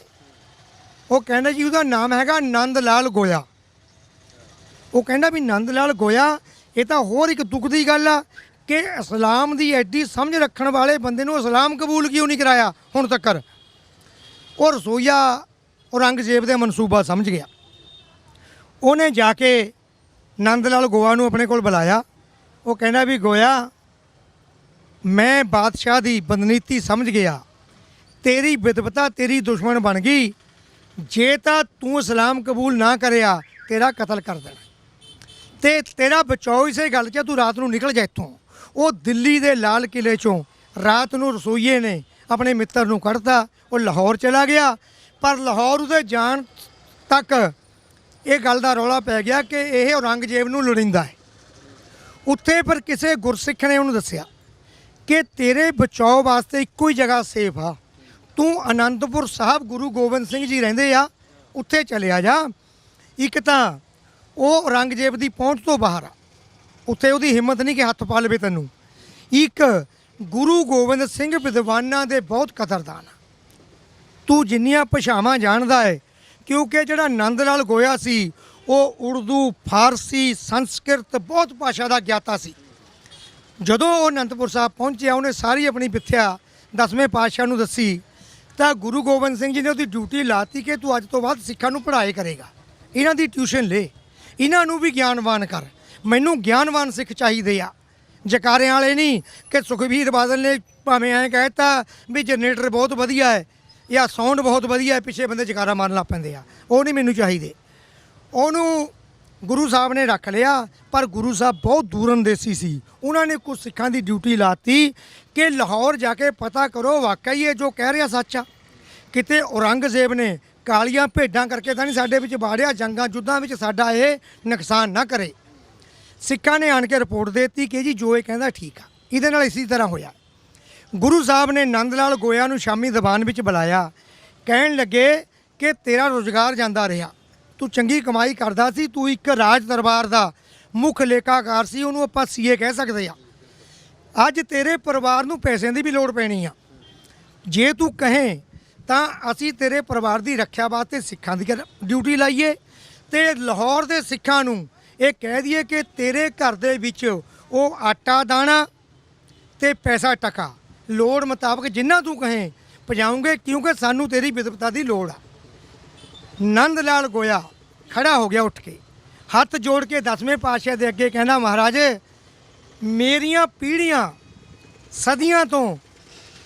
ਉਹ ਕਹਿੰਦਾ ਜੀ ਉਹਦਾ ਨਾਮ ਹੈਗਾ ਨੰਦ ਲਾਲ ਗੋਇਆ। ਉਹ ਕਹਿੰਦਾ ਵੀ ਨੰਦ ਲਾਲ ਗੋਇਆ, ਇਹ ਤਾਂ ਹੋਰ ਇੱਕ ਦੁੱਖ ਦੀ ਗੱਲ ਆ ਕਿ ਇਸਲਾਮ ਦੀ ਐਡੀ ਸਮਝ ਰੱਖਣ ਵਾਲੇ ਬੰਦੇ ਨੂੰ ਇਸਲਾਮ ਕਬੂਲ ਕਿਉਂ ਨਹੀਂ ਕਰਾਇਆ ਹੁਣ ਤੱਕ ਉਹ ਰਸੋਈਆ ਔਰੰਗਜ਼ੇਬ ਦੇ ਮਨਸੂਬਾ ਸਮਝ ਗਿਆ। ਉਹਨੇ ਜਾ ਕੇ ਨੰਦ ਲਾਲ ਗੋਆ ਨੂੰ ਆਪਣੇ ਕੋਲ ਬੁਲਾਇਆ। ਉਹ ਕਹਿੰਦਾ ਵੀ ਗੋਇਆ ਮੈਂ ਬਾਦਸ਼ਾਹ ਦੀ ਬਦਨੀਤੀ ਸਮਝ ਗਿਆ। ਤੇਰੀ ਵਿਦਵਤਾ ਤੇਰੀ ਦੁਸ਼ਮਣ ਬਣ ਗਈ। ਜੇ ਤਾਂ ਤੂੰ ਇਸਲਾਮ ਕਬੂਲ ਨਾ ਕਰਿਆ, ਤੇਰਾ ਕਤਲ ਕਰ ਦੇਣਾ। ਤੇ ਤੇਰਾ ਬਚਾਓ ਇਸੇ ਗੱਲ 'ਚ ਤੂੰ ਰਾਤ ਨੂੰ ਨਿਕਲ ਜਾ ਇੱਥੋਂ। ਉਹ ਦਿੱਲੀ ਦੇ ਲਾਲ ਕਿਲੇ 'ਚੋਂ ਰਾਤ ਨੂੰ ਰਸੋਈਏ ਨੇ ਆਪਣੇ ਮਿੱਤਰ ਨੂੰ ਕੱਢਤਾ, ਉਹ ਲਾਹੌਰ ਚਲਾ ਗਿਆ। ਪਰ ਲਾਹੌਰ ਉਹਦੇ ਜਾਣ ਤੱਕ ਇਹ ਗੱਲ ਦਾ ਰੌਲਾ ਪੈ ਗਿਆ ਕਿ ਇਹ ਔਰੰਗਜ਼ੇਬ ਨੂੰ ਲੋੜੀਂਦਾ ਹੈ। ਉੱਥੇ ਪਰ ਕਿਸੇ ਗੁਰਸਿੱਖ ਨੇ ਉਹਨੂੰ ਦੱਸਿਆ। ਕਿ ਤੇਰੇ ਬਚਾਓ ਵਾਸਤੇ ਇੱਕੋ ਹੀ ਜਗ੍ਹਾ ਸੇਫ ਆ। ਤੂੰ ਅਨੰਦਪੁਰ ਸਾਹਿਬ ਗੁਰੂ ਗੋਬਿੰਦ ਸਿੰਘ ਜੀ ਰਹਿੰਦੇ ਆ, ਉੱਥੇ ਚਲਿਆ ਜਾ। ਇੱਕ ਤਾਂ ਉਹ ਔਰੰਗਜ਼ੇਬ ਦੀ ਪਹੁੰਚ ਤੋਂ ਬਾਹਰ ਆ। ਉੱਥੇ ਉਹਦੀ ਹਿੰਮਤ ਨਹੀਂ ਕਿ ਹੱਥ ਪਾ ਲਵੇ ਤੈਨੂੰ। ਇੱਕ ਗੁਰੂ ਗੋਬਿੰਦ ਸਿੰਘ ਵਿਦਵਾਨਾਂ ਦੇ ਬਹੁਤ ਕਦਰਦਾਨ ਆ। ਤੂੰ ਜਿੰਨੀਆਂ ਭਾਸ਼ਾਵਾਂ ਜਾਣਦਾ ਹੈ ਕਿਉਂਕਿ ਜਿਹੜਾ ਨੰਦ ਲਾਲ ਗੋਇਆ ਸੀ, ਉਹ ਉਰਦੂ, ਫਾਰਸੀ, ਸੰਸਕ੍ਰਿਤ, ਬਹੁਤ ਭਾਸ਼ਾ ਦਾ ਗਿਆਤਾ ਸੀ। ਜਦੋਂ ਉਹ ਅਨੰਦਪੁਰ ਸਾਹਿਬ ਪਹੁੰਚਿਆ, ਉਹਨੇ ਸਾਰੀ ਆਪਣੀ ਵਿਥਿਆ ਦਸਵੇਂ ਪਾਤਸ਼ਾਹ ਨੂੰ ਦੱਸੀ, ਤਾਂ ਗੁਰੂ ਗੋਬਿੰਦ ਸਿੰਘ ਜੀ ਨੇ ਉਹਦੀ ਡਿਊਟੀ ਲਾਤੀ ਕਿ ਤੂੰ ਅੱਜ ਤੋਂ ਬਾਅਦ ਸਿੱਖਾਂ ਨੂੰ ਪੜ੍ਹਾਏ ਕਰੇਗਾ। ਇਹਨਾਂ ਦੀ ਟਿਊਸ਼ਨ ਲੈ, ਇਹਨਾਂ ਨੂੰ ਵੀ ਗਿਆਨਵਾਨ ਕਰ। ਮੈਨੂੰ ਗਿਆਨਵਾਨ ਸਿੱਖ ਚਾਹੀਦੇ ਆ। ਜਕਾਰਿਆਂ ਵਾਲੇ ਨਹੀਂ ਕਿ ਸੁਖਬੀਰ ਬਾਦਲ ਨੇ ਭਾਵੇਂ ਐਂ ਕਹਿਤਾ ਵੀ ਜਨਰੇਟਰ ਬਹੁਤ ਵਧੀਆ ਹੈ ਜਾਂ ਸਾਊਂਡ ਬਹੁਤ ਵਧੀਆ ਹੈ, ਪਿੱਛੇ ਬੰਦੇ ਜਕਾਰਾ ਮਾਰਨ ਲੱਗ ਪੈਂਦੇ ਆ। ਉਹ ਨਹੀਂ ਮੈਨੂੰ ਚਾਹੀਦੇ। ਉਹਨੂੰ ਗੁਰੂ ਸਾਹਿਬ ਨੇ ਰੱਖ ਲਿਆ, ਪਰ ਗੁਰੂ ਸਾਹਿਬ ਬਹੁਤ ਦੂਰੰਦੇਸੀ ਸੀ। ਉਹਨਾਂ ਨੇ ਕੁਝ ਸਿੱਖਾਂ ਦੀ ਡਿਊਟੀ ਲਾਤੀ ਕਿ ਲਾਹੌਰ ਜਾ ਕੇ ਪਤਾ ਕਰੋ ਵਾਕਈ ਇਹ ਜੋ ਕਹਿ ਰਿਹਾ ਸੱਚ ਆ। ਕਿਤੇ ਔਰੰਗਜ਼ੇਬ ਨੇ ਕਾਲੀਆਂ ਭੇਡਾਂ ਕਰਕੇ ਤਾਂ ਨਹੀਂ ਸਾਡੇ ਵਿੱਚ ਬਾੜਿਆ ਜੰਗਾਂ ਜੁੱਧਾਂ ਵਿੱਚ ਸਾਡਾ ਇਹ ਨੁਕਸਾਨ ਨਾ ਕਰੇ। ਸਿੱਖਾਂ ਨੇ ਆਣ ਕੇ ਰਿਪੋਰਟ ਦੇ ਦਿੱਤੀ ਕਿ ਜੀ ਜੋ ਇਹ ਕਹਿੰਦਾ ਠੀਕ ਆ। ਇਹਦੇ ਨਾਲ ਇਸੇ ਤਰ੍ਹਾਂ ਹੋਇਆ। ਗੁਰੂ ਸਾਹਿਬ ਨੇ ਨੰਦ ਲਾਲ ਗੋਇਆ ਨੂੰ ਸ਼ਾਮੀ ਦੀਵਾਨ ਵਿੱਚ ਬੁਲਾਇਆ। ਕਹਿਣ ਲੱਗੇ ਕਿ ਤੇਰਾ ਰੋਜ਼ਗਾਰ ਜਾਂਦਾ ਰਿਹਾ। ਤੂੰ ਚੰਗੀ ਕਮਾਈ ਕਰਦਾ ਸੀ, ਤੂੰ ਇੱਕ ਰਾਜ ਦਰਬਾਰ ਦਾ ਮੁੱਖ ਲੇਖਾਕਾਰ ਸੀ, ਉਹਨੂੰ ਆਪਾਂ ਸੀਏ ਕਹਿ ਸਕਦੇ ਆ ਅੱਜ ਤੇਰੇ ਪਰਿਵਾਰ ਨੂੰ ਪੈਸਿਆਂ ਦੀ ਵੀ ਲੋੜ ਪੈਣੀ ਆ। ਜੇ ਤੂੰ ਕਹੇ, ਤਾਂ ਅਸੀਂ ਤੇਰੇ ਪਰਿਵਾਰ ਦੀ ਰੱਖਿਆ ਵਾਸਤੇ ਸਿੱਖਾਂ ਦੀ ਡਿਊਟੀ ਲਾਈਏ ਤੇ ਲਾਹੌਰ ਦੇ ਸਿੱਖਾਂ ਨੂੰ ਇਹ ਕਹਿ ਦਈਏ ਕਿ ਤੇਰੇ ਘਰ ਦੇ ਵਿੱਚ ਉਹ ਆਟਾ ਦਾਣਾ ਤੇ ਪੈਸਾ ਟਕਾ। ਲੋੜ ਮੁਤਾਬਕ ਜਿੰਨਾ ਤੂੰ ਕਹੇ ਪਜਾਉਂਗੇ ਕਿਉਂਕਿ ਸਾਨੂੰ ਤੇਰੀ ਵਿਦਵਤਾ ਦੀ ਲੋੜ ਆ। ਨੰਦ ਲਾਲ ਗੋਇਆ ਖੜਾ ਹੋ ਗਿਆ ਉੱਠ ਕੇ। ਹੱਥ ਜੋੜ ਕੇ ਦਸਵੇਂ ਪਾਤਸ਼ਾਹ ਦੇ ਅੱਗੇ ਕਹਿੰਦਾ, ਮਹਾਰਾਜ, ਮੇਰੀਆਂ ਪੀੜ੍ਹੀਆਂ ਸਦੀਆਂ ਤੋਂ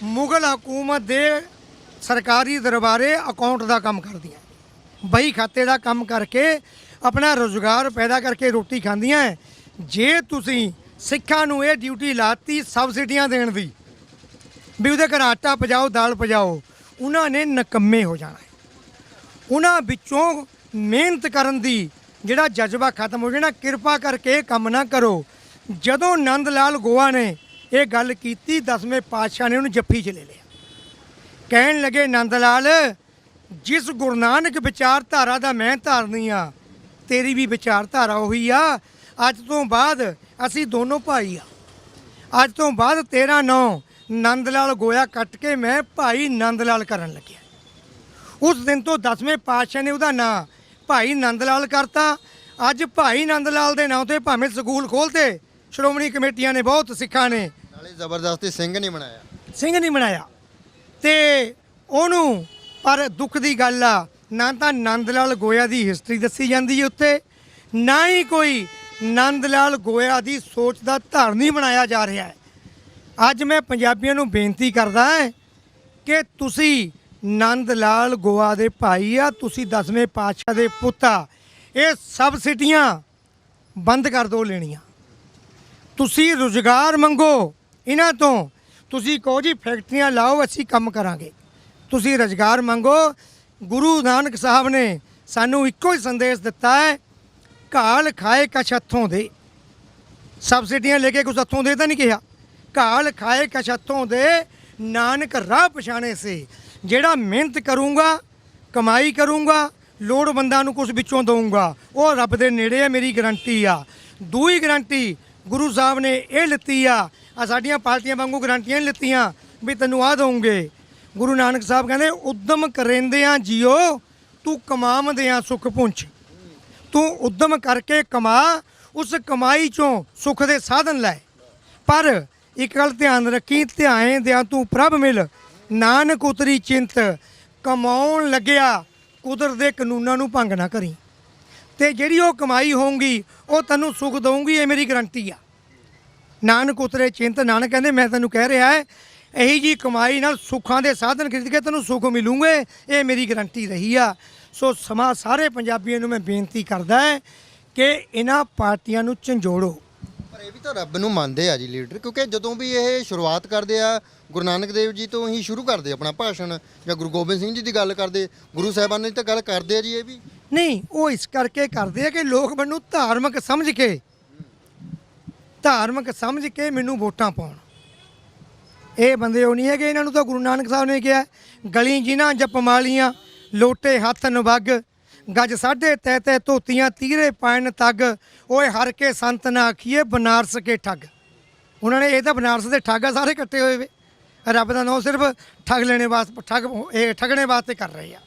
ਮੁਗਲ ਹਕੂਮਤ ਦੇ ਸਰਕਾਰੀ ਦਰਬਾਰੇ ਅਕਾਊਂਟ ਦਾ ਕੰਮ ਕਰਦੀਆਂ ਬਈ ਖਾਤੇ ਦਾ ਕੰਮ ਕਰਕੇ ਆਪਣਾ ਰੋਜ਼ਗਾਰ ਪੈਦਾ ਕਰਕੇ ਰੋਟੀ ਖਾਂਦੀਆਂ ਹੈ। ਜੇ ਤੁਸੀਂ ਸਿੱਖਾਂ ਨੂੰ ਇਹ ਡਿਊਟੀ ਲਾਤੀ ਸਬਸਿਡੀਆਂ ਦੇਣ ਦੀ, ਵੀ ਉਹਦੇ ਘਰ ਆਟਾ ਪਜਾਓ, ਦਾਲ ਪਜਾਓ, ਉਹਨਾਂ ਨੇ ਨਕੰਮੇ ਹੋ ਜਾਣਾ ਉਹਨਾਂ ਵਿੱਚੋਂ ਮਿਹਨਤ ਕਰਨ ਦੀ ਜਿਹੜਾ ਜਜ਼ਬਾ ਖਤਮ ਹੋ ਜਾਣਾ ਕਿਰਪਾ ਕਰਕੇ ਇਹ ਕੰਮ ਨਾ ਕਰੋ। ਜਦੋਂ ਨੰਦ ਲਾਲ ਗੋਆ ਨੇ ਇਹ ਗੱਲ ਕੀਤੀ, ਦਸਵੇਂ ਪਾਤਸ਼ਾਹ ਨੇ ਉਹਨੂੰ ਜੱਫੀ 'ਚ ਲੈ ਲਿਆ। ਕਹਿਣ ਲੱਗੇ ਨੰਦ ਲਾਲ ਜਿਸ ਗੁਰੂ ਨਾਨਕ ਵਿਚਾਰਧਾਰਾ ਦਾ ਮੈਂ ਧਾਰਨੀ ਆ, ਤੇਰੀ ਵੀ ਵਿਚਾਰਧਾਰਾ ਉਹੀ ਆ। ਅੱਜ ਤੋਂ ਬਾਅਦ ਅਸੀਂ ਦੋਨੋਂ ਭਾਈ ਆ। ਅੱਜ ਤੋਂ ਬਾਅਦ ਤੇਰਾ ਨਾਂ ਨੰਦ ਲਾਲ ਗੋਇਆ ਕੱਟ ਕੇ ਮੈਂ ਭਾਈ ਨੰਦ ਲਾਲ ਕਰਨ ਲੱਗਿਆ। ਉਸ ਦਿਨ ਤੋਂ 10ਵੇਂ ਪਾਤਸ਼ਾਹ ਨੇ ਉਹਦਾ ਨਾਂ ਭਾਈ ਨੰਦ ਲਾਲ ਕਰਤਾ। ਅੱਜ ਭਾਈ ਨੰਦ ਲਾਲ ਦੇ ਨਾਂ ਤੇ ਭਾਵੇਂ ਸਕੂਲ ਖੋਲਤੇ ਸ਼੍ਰੋਮਣੀ ਕਮੇਟੀਆਂ ਨੇ ਬਹੁਤ ਸਿੱਖਾਂ ਨੇ ਨਾਲੇ ਜ਼ਬਰਦਸਤੀ ਸਿੰਘ ਨਹੀਂ ਬਣਾਇਆ। ਸਿੰਘ ਨਹੀਂ ਬਣਾਇਆ। ਤੇ ਉਹਨੂੰ ਪਰ ਦੁੱਖ ਦੀ ਗੱਲ ਆ ਨਾ ਤਾਂ ਨੰਦ ਲਾਲ ਗੋਇਆ ਦੀ ਹਿਸਟਰੀ ਦੱਸੀ ਜਾਂਦੀ ਹੈ ਉੱਤੇ ਨਾ ਹੀ ਕੋਈ ਨੰਦ ਲਾਲ ਗੋਇਆ ਦੀ ਸੋਚ ਦਾ ਧਾਰਨੀ ਬਣਾਇਆ ਜਾ ਰਿਹਾ ਹੈ। ਅੱਜ ਮੈਂ ਪੰਜਾਬੀਆਂ ਨੂੰ ਬੇਨਤੀ ਕਰਦਾ ਹਾਂ ਕਿ ਤੁਸੀਂ ਨੰਦ ਲਾਲ ਗੋਆ ਦੇ ਭਾਈ ਆ, ਤੁਸੀਂ ਦਸਵੇਂ ਪਾਤਸ਼ਾਹ ਦੇ ਪੁੱਤ ਆ। ਇਹ ਸਬਸਿਡੀਆਂ ਬੰਦ ਕਰ ਦੋ ਲੈਣੀਆਂ। ਤੁਸੀਂ ਰੁਜ਼ਗਾਰ ਮੰਗੋ ਇਹਨਾਂ ਤੋਂ। ਤੁਸੀਂ ਕਹੋ ਜੀ, ਫੈਕਟਰੀਆਂ ਲਾਓ, ਅਸੀਂ ਕੰਮ ਕਰਾਂਗੇ। ਤੁਸੀਂ ਰੁਜ਼ਗਾਰ ਮੰਗੋ। ਗੁਰੂ ਨਾਨਕ ਸਾਹਿਬ ਨੇ ਸਾਨੂੰ ਇੱਕੋ ਹੀ ਸੰਦੇਸ਼ ਦਿੱਤਾ ਹੈ, ਘਾਲ ਖਾਏ ਕਛ ਹੱਥੋਂ ਦੇ। ਸਬਸਿਡੀਆਂ ਲੈ ਕੇ ਕੁਛ ਹੱਥੋਂ ਦੇ ਤਾਂ ਨਹੀਂ ਕਿਹਾ। ਘਾਲ ਖਾਏ ਕਛ ਹੱਥੋਂ ਦੇ, ਨਾਨਕ ਰਾਹ ਪਛਾਣੇ ਸੇ। ਜਿਹੜਾ ਮਿਹਨਤ ਕਰੂੰਗਾ, ਕਮਾਈ ਕਰੂੰਗਾ, ਲੋੜਵੰਦਾਂ ਨੂੰ ਕੁਝ ਵਿੱਚੋਂ ਦਊਂਗਾ, ਉਹ ਰੱਬ ਦੇ ਨੇੜੇ ਆ ਮੇਰੀ ਗਰੰਟੀ ਆ। ਦੂਈ ਗਰੰਟੀ ਗੁਰੂ ਸਾਹਿਬ ਨੇ ਇਹ ਲਿੱਤੀ ਆ ਆ ਸਾਡੀਆਂ ਪਾਰਟੀਆਂ ਵਾਂਗੂ ਗਰੰਟੀਆਂ ਨਹੀਂ ਲਿੱਤੀਆਂ, ਵੀ ਤੈਨੂੰ ਆ ਦਊਂਗੇ। ਗੁਰੂ ਨਾਨਕ ਸਾਹਿਬ ਕਹਿੰਦੇ, ਉਦਮ ਕਰੇਂਦਿਆਂ ਜੀਓ, ਤੂੰ ਕਮਾਵਦਿਆਂ ਸੁਖ ਪੁੰਛ। ਤੂੰ ਉਦਮ ਕਰਕੇ ਕਮਾ, ਉਸ ਕਮਾਈ ਚੋਂ ਸੁੱਖ ਦੇ ਸਾਧਨ ਲੈ। ਪਰ ਇੱਕ ਗੱਲ ਧਿਆਨ ਰੱਖੀ, ਧਿਆਏ ਦਿਆਂ ਤੂੰ ਪ੍ਰਭ ਮਿਲ ਨਾਨਕ ਉਤਰੀ ਚਿੰਤ, ਕਮਾਉਣ ਲੱਗਿਆ, ਕੁਦਰਤ ਦੇ ਕਾਨੂੰਨਾਂ ਨੂੰ ਭੰਗ ਨਾ ਕਰੀ। ਤੇ ਜਿਹੜੀ ਉਹ ਕਮਾਈ ਹੋਊਗੀ, ਉਹ ਤੈਨੂੰ ਸੁੱਖ ਦਊਗੀ, ਇਹ ਮੇਰੀ ਗਰੰਟੀ ਆ। ਨਾਨਕ ਉਤਰੇ ਚਿੰਤ, ਨਾਨਕ ਕਹਿੰਦੇ, ਮੈਂ ਤੈਨੂੰ ਕਹਿ ਰਿਹਾ ਹੈ, ਇਹੀ ਜੀ ਕਮਾਈ ਨਾਲ ਸੁੱਖਾਂ ਦੇ ਸਾਧਨ ਖਰੀਦ ਕੇ ਤੈਨੂੰ ਸੁੱਖ ਮਿਲੂਗੇ, ਇਹ ਮੇਰੀ ਗਰੰਟੀ ਰਹੀ ਆ। ਸੋ ਸਮਾਂ ਸਾਰੇ ਪੰਜਾਬੀਆਂ ਨੂੰ ਮੈਂ ਬੇਨਤੀ ਕਰਦਾ ਹੈ ਕਿ ਇਹਨਾਂ ਪਾਰਟੀਆਂ ਨੂੰ ਝੰਜੋੜੋ। ਪਰ ਇਹ ਵੀ ਤਾਂ ਰੱਬ ਨੂੰ ਮੰਨਦੇ ਆ ਜੀ ਲੀਡਰ, ਕਿਉਂਕਿ ਜਦੋਂ ਵੀ ਇਹ ਸ਼ੁਰੂਆਤ ਕਰਦੇ ਆ, ਗੁਰੂ ਨਾਨਕ ਦੇਵ ਜੀ ਤੋਂ ਹੀ ਸ਼ੁਰੂ ਕਰਦੇ ਆਪਣਾ ਭਾਸ਼ਣ, ਜਾਂ ਗੁਰੂ ਗੋਬਿੰਦ ਸਿੰਘ ਜੀ ਦੀ ਗੱਲ ਕਰਦੇ, ਗੁਰੂ ਸਾਹਿਬਾਨ ਦੀ ਤਾਂ ਗੱਲ ਕਰਦੇ ਆ ਜੀ ਇਹ ਵੀ। ਨਹੀਂ, ਉਹ ਇਸ ਕਰਕੇ ਕਰਦੇ ਆ ਕਿ ਲੋਕ ਮੈਨੂੰ ਧਾਰਮਿਕ ਸਮਝ ਕੇ, ਧਾਰਮਿਕ ਸਮਝ ਕੇ ਮੈਨੂੰ ਵੋਟਾਂ ਪਾਉਣ। ਇਹ ਬੰਦੇ ਉਹ ਨਹੀਂ ਹੈਗੇ, ਇਹਨਾਂ ਨੂੰ ਤਾਂ ਗੁਰੂ ਨਾਨਕ ਸਾਹਿਬ ਨੇ ਕਿਹਾ ਗਲੀ ਜਿਨ੍ਹਾਂ ਜਪ ਮਾਲੀਆਂ, ਲੋਟੇ ਹੱਥ ਨਵੱਗ ਗੱਜ ਸਾਢੇ ਤੈ ਤੈ ਧੋਤੀਆਂ ਤੀਰੇ ਪੈਣ ਤੱਗ। ਓਏ ਹਰ ਕੇ ਸੰਤ ਨਾ ਆਖੀਏ ਬਨਾਰਸ ਕੇ ਠੱਗ। ਉਹਨਾਂ ਨੇ ਇਹ ਤਾਂ ਬਨਾਰਸ ਦੇ ਠੱਗ ਆ, ਸਾਰੇ ਇਕੱਠੇ ਹੋਏ ਵੇ। ਰੱਬ ਦਾ ਨਾਮ ਸਿਰਫ ਠੱਗ ਲੈਣੇ ਵਾਸਤੇ ਠੱਗ ਇਹ ਠੱਗਣੇ ਵਾਸਤੇ ਕਰ ਰਹੇ ਆ।